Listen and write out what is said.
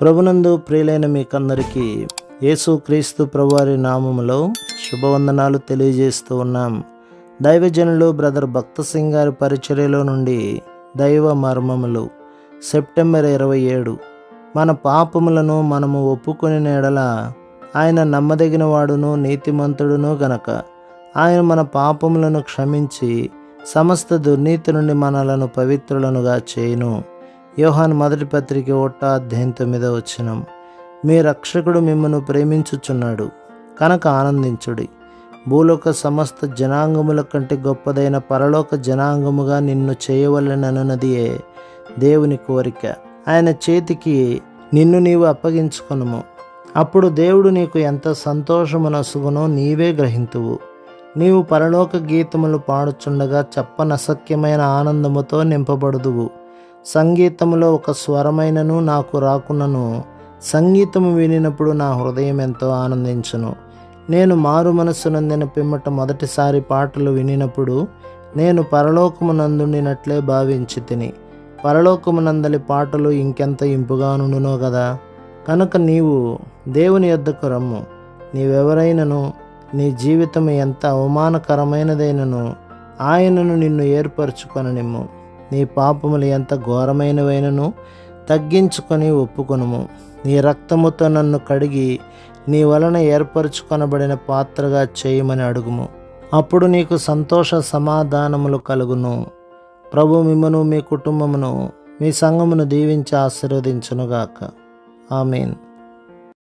ప్రభునందు ప్రియులైన మీకందరికీ యేసు క్రీస్తు ప్రభువారి నామములో శుభవందనాలు తెలియజేస్తూ ఉన్నాం. దైవజనులు బ్రదర్ భక్త సింగ్ గారి పరిచర్యలో నుండి దైవ మర్మములు. సెప్టెంబర్ ఇరవై ఏడు. మన పాపములను మనము ఒప్పుకొని నేడల ఆయన నమ్మదగిన వాడును నీతిమంతుడును గనక ఆయన మన పాపములను క్షమించి సమస్త దుర్నీతి నుండి మనలను పవిత్రులనుగా చేయును. యోహాన్ మొదటి పత్రిక ఒట్ట అధ్యాయం తొమ్మిదో వచ్చినం మీ రక్షకుడు మిమ్మను ప్రేమించుచున్నాడు కనుక ఆనందించుడి. భూలోక సమస్త జనాంగముల కంటే గొప్పదైన పరలోక జనాంగముగా నిన్ను చేయవలనన్నదియే దేవుని కోరిక. ఆయన చేతికి నిన్ను నీవు అప్పగించుకునుము. అప్పుడు దేవుడు నీకు ఎంత సంతోషమునసుగునో నీవే గ్రహింతువు. నీవు పరలోక గీతములు పాడుచుండగా చెప్పనసక్యమైన ఆనందముతో నింపబడుదువు. సంగీతములో ఒక స్వరమైనను నాకు రాకున్నను సంగీతము వినినప్పుడు నా హృదయం ఎంతో ఆనందించును. నేను మారు మనస్సు నందిన పిమ్మట మొదటిసారి పాటలు వినినప్పుడు నేను పరలోకమునందుండినట్లే భావించి తిని పరలోకమునందలి పాటలు ఇంకెంత ఇంపుగానుండునో కదా కనుక నీవు దేవుని యొద్దకు రమ్ము. నీవెవరైనను? నీ జీవితం ఎంత అవమానకరమైనదైనను? ఆయనను నిన్ను ఏర్పరచుకొననిమ్ము. నీ పాపములు ఎంత ఘోరమైనవైనను తగ్గించుకొని ఒప్పుకొనుము. నీ రక్తముతో నన్ను కడిగి నీ వలన ఏర్పరచుకొనబడిన పాత్రగా చేయమని అడుగుము. అప్పుడు నీకు సంతోష సమాధానములు కలుగును. ప్రభు మిమ్మను మీ కుటుంబమును మీ సంఘమును దీవించి ఆశీర్వదించునుగాక. ఆమెన్.